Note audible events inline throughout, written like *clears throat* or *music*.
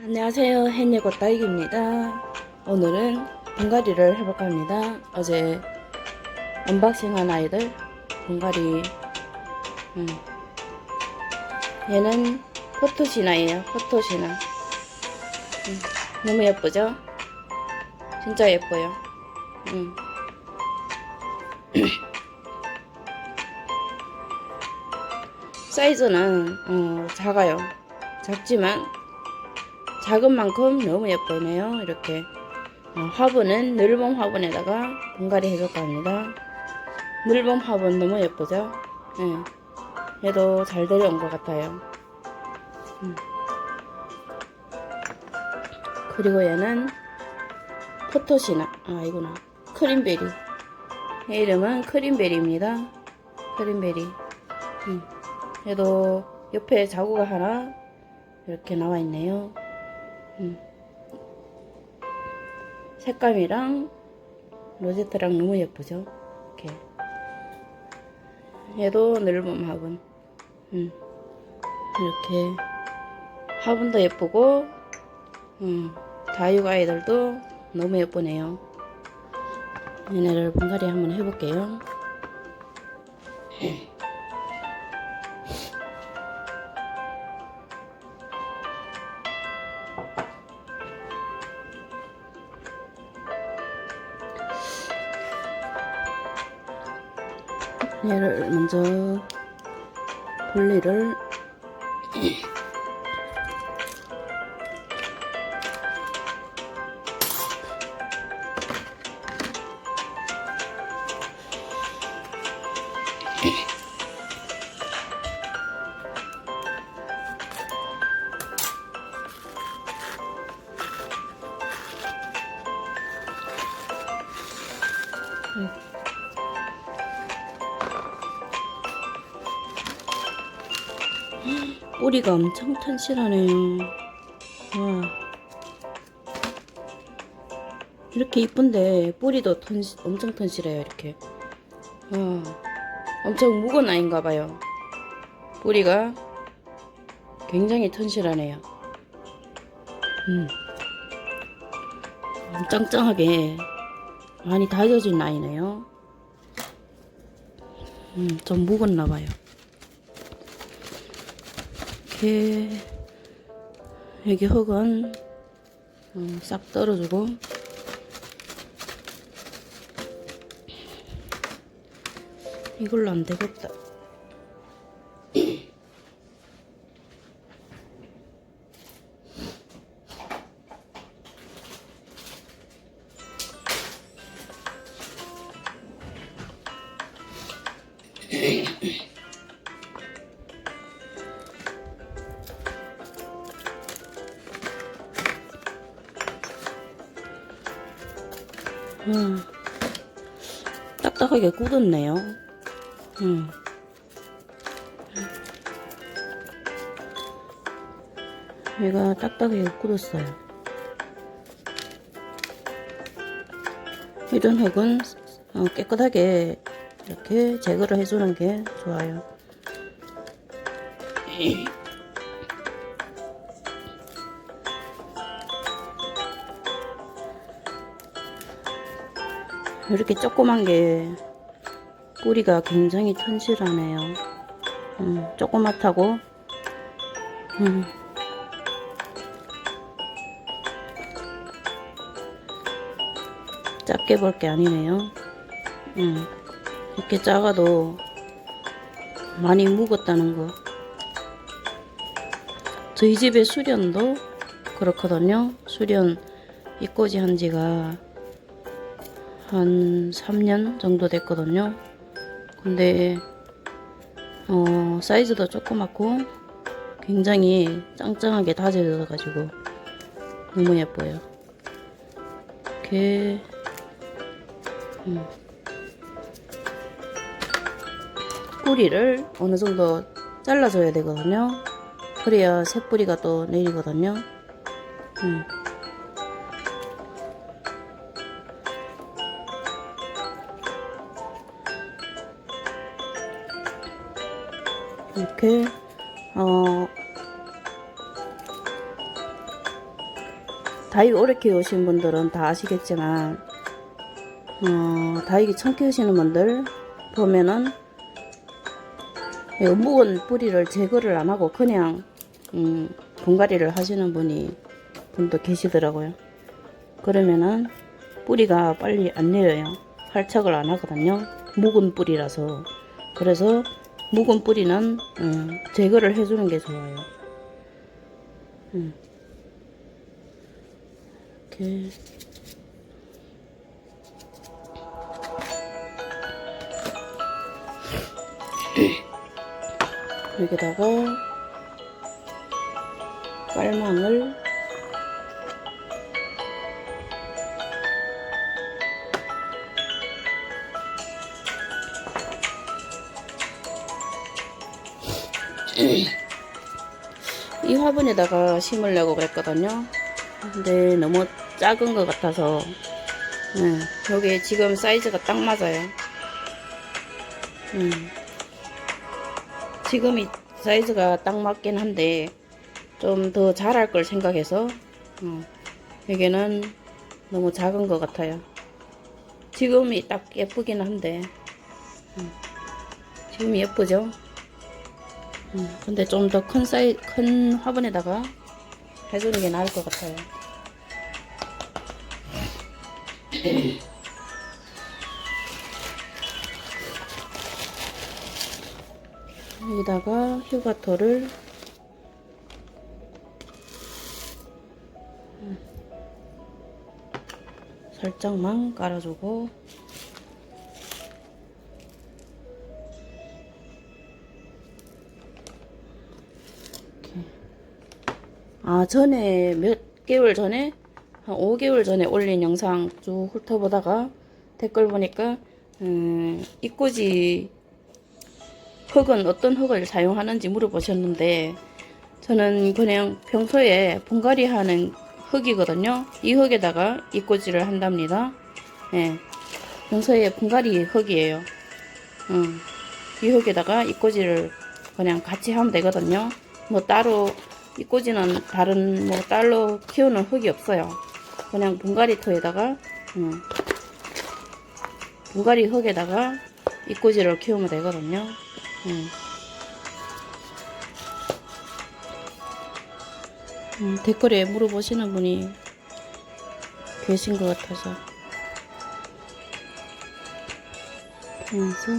안녕하세요. 햇예고 딸기입니다. 오늘은 분갈이를 해볼까 합니다. 어제 언박싱한 아이들 분갈이 음. 얘는 포토시나예요. 포토시나 음. 너무 예쁘죠? 진짜 예뻐요. 음. *clears throat* 사이즈는 어, 작아요. 작지만 작은 만큼 너무 예쁘네요. 이렇게 어, 화분은 늘봄 화분에다가 분갈이 해줄까 합니다. 늘봄 화분 너무 예쁘죠? 예. 얘도 잘 데려온 것 같아요. 음. 그리고 얘는 포토시나 아 이구나 크림베리 얘 이름은 크림베리입니다. 크림베리 음. 얘도 옆에 자구가 하나 이렇게 나와 있네요. 음. 색감이랑 로제트랑 너무 예쁘죠? 이렇게. 얘도 늘봄 화분. 음. 이렇게 화분도 예쁘고, 음. 다육 아이들도 너무 예쁘네요. 얘네를 분갈이 한번 해볼게요. 얘를 먼저 분리를 뿌리가 엄청 튼실하네요. 와. 이렇게 이쁜데 뿌리도 튼, 엄청 튼실해요. 이렇게. 와. 엄청 묵은 아이인가 봐요. 뿌리가 굉장히 튼실하네요. 음. 짱짱하게 많이 다져진 아이네요. 음, 좀 묵었나 봐요. 이렇게 여기 흙은 어, 싹 떨어주고 이걸로 안 되겠다. 음, 딱딱하게 굳었네요. 음. 얘가 딱딱하게 굳었어요. 이런 흙은 어, 깨끗하게 이렇게 제거를 해주는 게 좋아요. 이렇게 조그만 게 뿌리가 굉장히 튼실하네요. 음, 조그맣다고. 음. 작게 볼 게 아니네요. 음, 이렇게 작아도 많이 묵었다는 거. 저희 집에 수련도 그렇거든요. 수련 이 꼬지 한 지가 한 3년 정도 됐거든요. 근데 어, 사이즈도 조그맣고 굉장히 짱짱하게 다져져 가지고 너무 예뻐요. 이렇게 음. 뿌리를 어느 정도 잘라줘야 되거든요. 그래야 새 뿌리가 또 내리거든요. 음. 이렇게 어 다육이 오래 키우신 분들은 다 아시겠지만 어, 다육이 처음 키우시는 분들 보면은 이 묵은 뿌리를 제거를 안 하고 그냥 음, 분갈이를 하시는 분이 분도 계시더라고요. 그러면은 뿌리가 빨리 안 내려요. 활착을 안 하거든요. 묵은 뿌리라서. 그래서 묵은 뿌리는 음, 제거를 해주는 게 좋아요. 음. 이렇게 여기다가 깔망을 이 화분에다가 심으려고 그랬거든요. 근데 너무 작은 것 같아서 네, 여기 지금 사이즈가 딱 맞아요. 음. 지금 이 사이즈가 딱 맞긴 한데 좀더 자랄 걸 생각해서 어, 여기는 너무 작은 것 같아요. 지금이 딱 예쁘긴 한데 음, 지금 예쁘죠? 음, 근데 좀 더 큰 사이 큰 화분에다가 해주는 게 나을 것 같아요. 여기다가 휴가토를. 음, 살짝만 깔아주고 아 전에 몇 개월 전에 한 5개월 전에 올린 영상 쭉 훑어보다가 댓글 보니까 음, 이꼬지 흙은 어떤 흙을 사용하는지 물어보셨는데 저는 그냥 평소에 분갈이 하는 흙이거든요. 이 흙에다가 이꼬지를 한답니다. 예. 평소에 분갈이 흙이에요. 음, 이 흙에다가 이꼬지를 그냥 같이 하면 되거든요. 뭐 따로 이 꼬지는 다른 뭐 딸로 키우는 흙이 없어요. 그냥 분갈이 토에다가 음, 분갈이 흙에다가 이 꼬지를 키우면 되거든요. 음. 음, 댓글에 물어보시는 분이 계신 것 같아서 그래서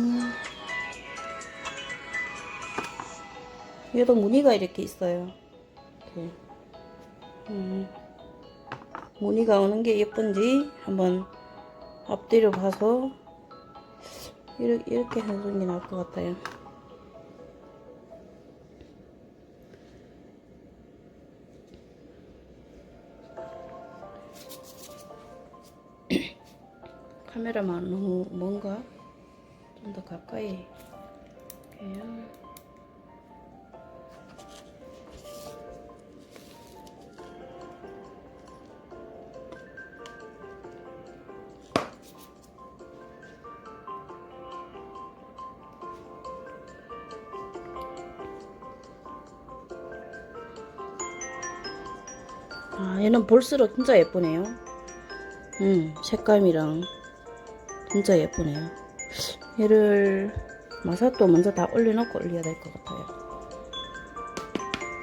얘도 무늬가 이렇게 있어요 이렇게. 음, 무늬가 오는 게 예쁜지 한번 앞뒤로 봐서 이렇게, 이렇게 해주는 게 나을 것 같아요 *clears throat* 카메라만 너무 뭔가 좀 더 가까이 해요. 아, 얘는 볼수록 진짜 예쁘네요. 음, 색감이랑 진짜 예쁘네요. 얘를 마사토 먼저 다 올려놓고 올려야 될 것 같아요.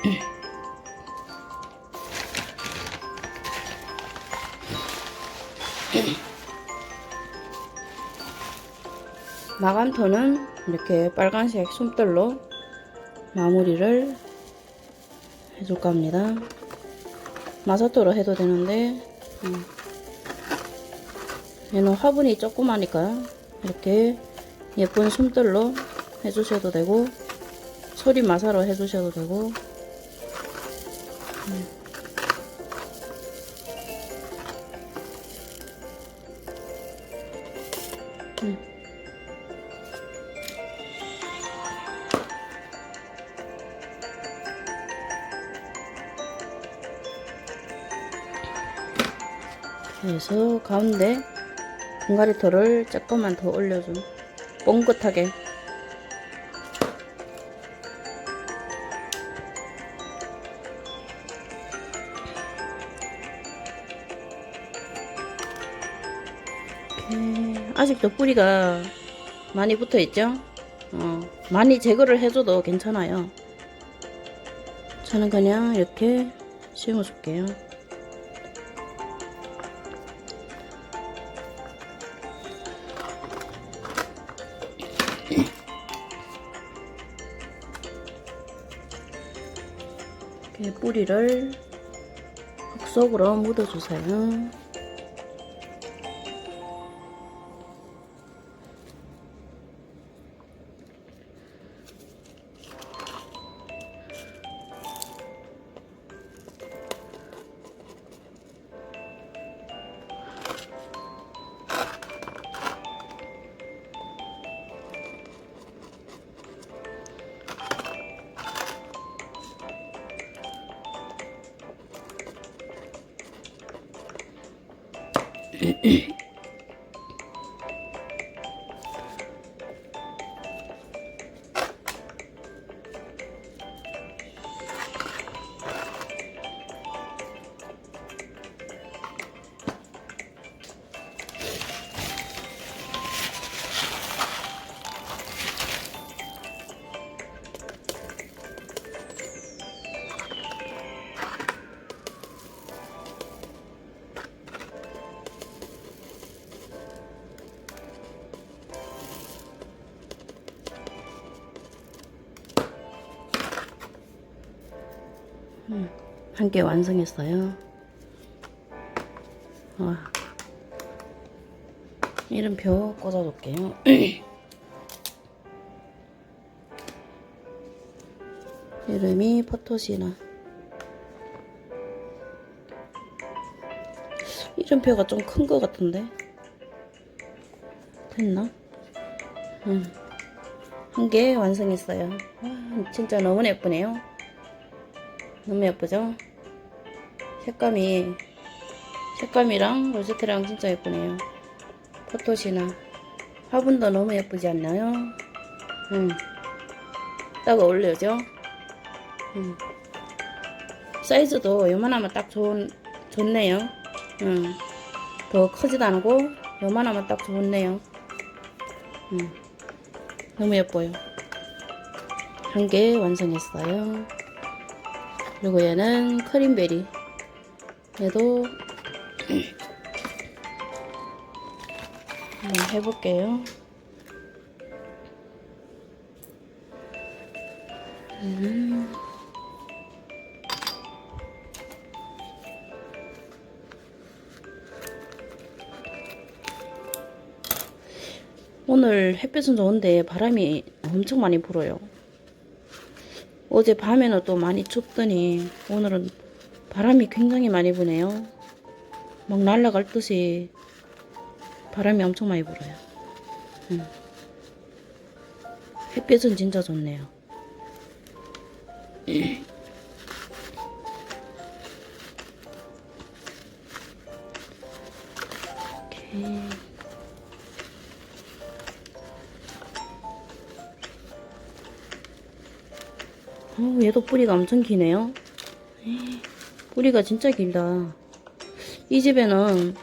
*clears throat* 마간토는 이렇게 빨간색 솜돌로 마무리를 해줄 겁니다. 마사토로 해도 되는데 음. 얘는 화분이 조그마니까 이렇게 예쁜 숨들로 해주셔도 되고 소리 마사로 해주셔도 되고 음. 음. 그래서 가운데 분갈이 털을 조금만 더 올려줘 뻥긋하게 음, 아직도 뿌리가 많이 붙어 있죠? 어, 많이 제거를 해줘도 괜찮아요. 저는 그냥 이렇게 심어줄게요. 이렇게 뿌리를 흙 속으로 묻어주세요. 한 개 완성했어요. 와. 이름표 꽂아둘게요. *clears throat* 이름이 포토시나. 이름표가 좀 큰 것 같은데. 됐나? 응. 한개 완성했어요. 와, 진짜 너무 예쁘네요. 너무 예쁘죠? 색감이 색감이랑 로제트랑 진짜 예쁘네요. 포토시나 화분도 너무 예쁘지 않나요? 음. 딱 어울려죠? 음. 사이즈도 요만하면 딱 좋은 좋네요. 음. 더 크지도 않고 요만하면 딱 좋네요. 음. 너무 예뻐요. 한 개 완성했어요. 그리고 얘는 크림베리. 얘도 한번 해볼게요. 음. 오늘 햇빛은 좋은데 바람이 엄청 많이 불어요. 어제 밤에는 또 많이 춥더니 오늘은 바람이 굉장히 많이 부네요. 막 날아갈 듯이 바람이 엄청 많이 불어요. 음. 햇빛은 진짜 좋네요. 이렇게. 어, 얘도 뿌리가 엄청 기네요. 에이, 뿌리가 진짜 길다. 이 집에는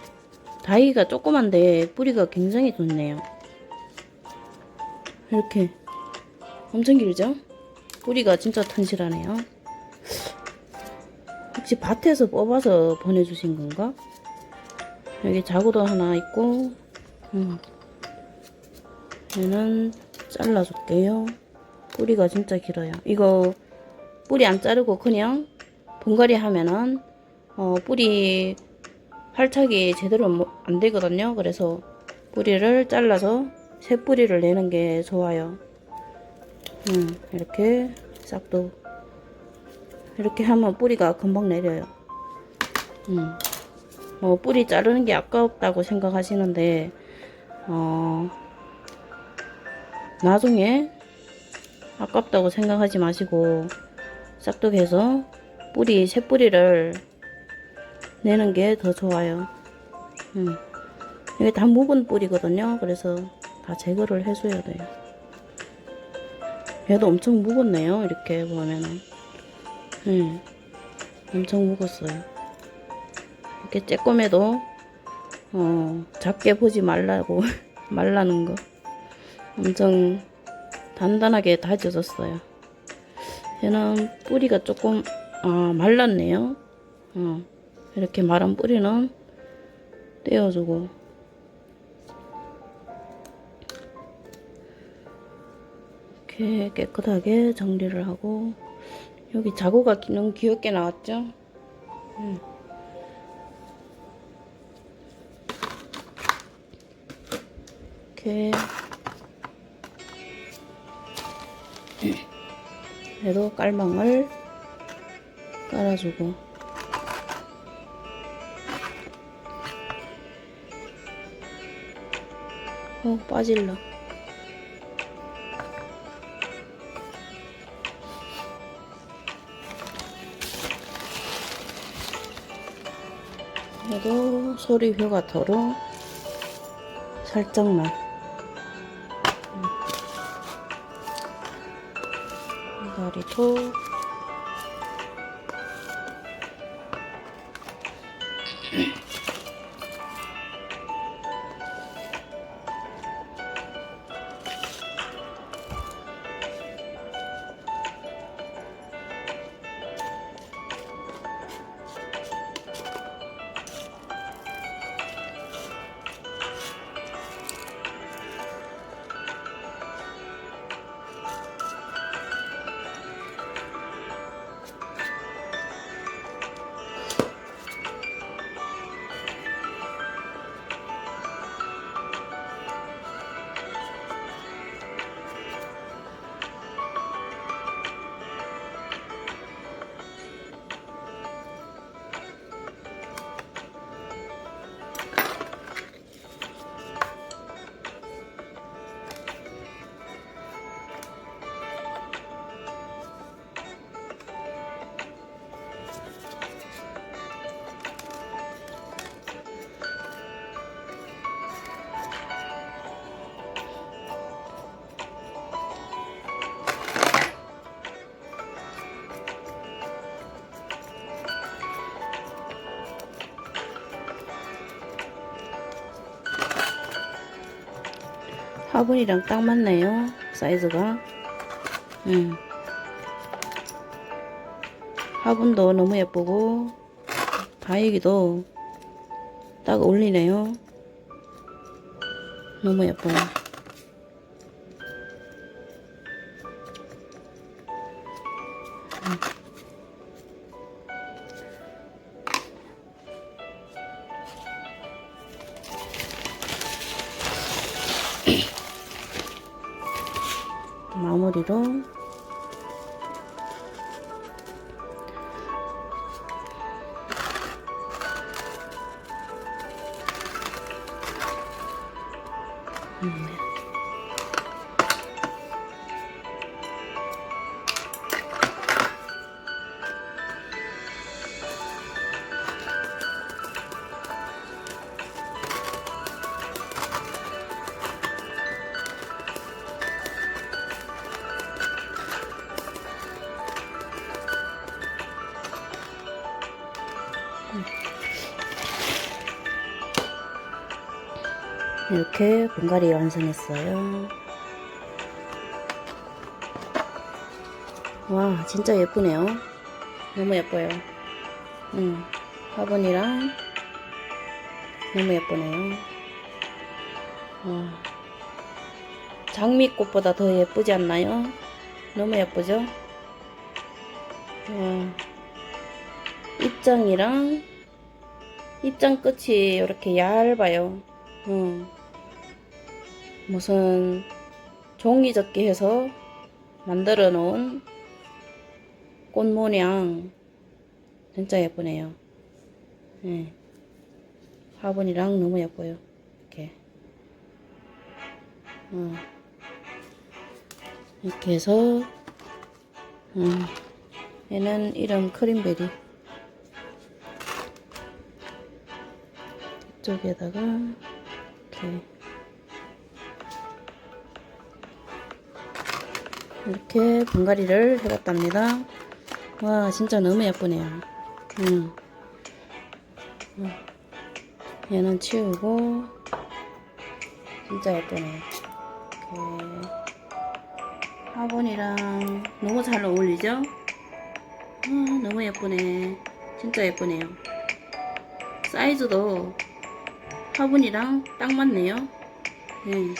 다이가 조그만데 뿌리가 굉장히 좋네요. 이렇게 엄청 길죠? 뿌리가 진짜 튼실하네요. 혹시 밭에서 뽑아서 보내주신 건가? 여기 자구도 하나 있고, 음. 얘는 잘라줄게요. 뿌리가 진짜 길어요. 이거 뿌리 안 자르고 그냥 분갈이 하면은 어, 뿌리 활착이 제대로 뭐- 안 되거든요. 그래서 뿌리를 잘라서 새 뿌리를 내는 게 좋아요. 음, 이렇게 싹도 이렇게 하면 뿌리가 금방 내려요. 음, 뭐 뿌리 자르는 게 아깝다고 생각하시는데 어, 나중에 아깝다고 생각하지 마시고 싹둑해서 뿌리 새 뿌리를 내는 게 더 좋아요. 음. 이게 다 묵은 뿌리거든요. 그래서 다 제거를 해줘야 돼요. 얘도 엄청 묵었네요. 이렇게 보면은. 음. 엄청 묵었어요. 이렇게 쬐꼼해도 어, 작게 보지 말라고 *laughs* 말라는 거 엄청 단단하게 다져졌어요. 얘는 뿌리가 조금 아, 말랐네요. 어, 이렇게 마른 뿌리는 떼어주고 이렇게 깨끗하게 정리를 하고 여기 자구가 너무 귀엽게 나왔죠? 음. 이렇게 얘도 깔망을 깔아주고. 어 빠질라. 얘도 소리 효과터로 살짝만 다리도 화분이랑 딱 맞네요 사이즈가. 음. 화분도 너무 예쁘고 다육이도 딱 어울리네요. 너무 예뻐요 음. 이렇게 분갈이 완성했어요. 와, 진짜 예쁘네요. 너무 예뻐요. 음, 화분이랑 너무 예쁘네요. 와, 장미꽃보다 더 예쁘지 않나요? 너무 예쁘죠? 와, 입장이랑 입장 끝이 이렇게 얇아요. 음. 무슨 종이 접기 해서 만들어 놓은 꽃 모양 진짜 예쁘네요. 네. 화분이랑 너무 예뻐요. 이렇게. 어. 이렇게 해서 음. 얘는 이름 크림베리 이쪽에다가 이렇게 이렇게 분갈이를 해봤답니다. 와 진짜 너무 예쁘네요. 음. 음. 얘는 치우고 진짜 예쁘네요. 이렇게 화분이랑 너무 잘 어울리죠? 아, 너무 예쁘네. 진짜 예쁘네요. 사이즈도 화분이랑 딱 맞네요. 네.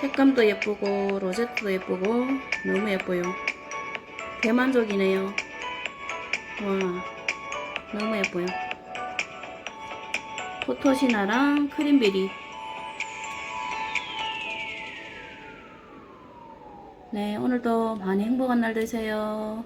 색감도 예쁘고 로제트도 예쁘고 너무 예뻐요. 대만족이네요. 와 너무 예뻐요. 포토시나랑 크림베리 네 오늘도 많이 행복한 날 되세요.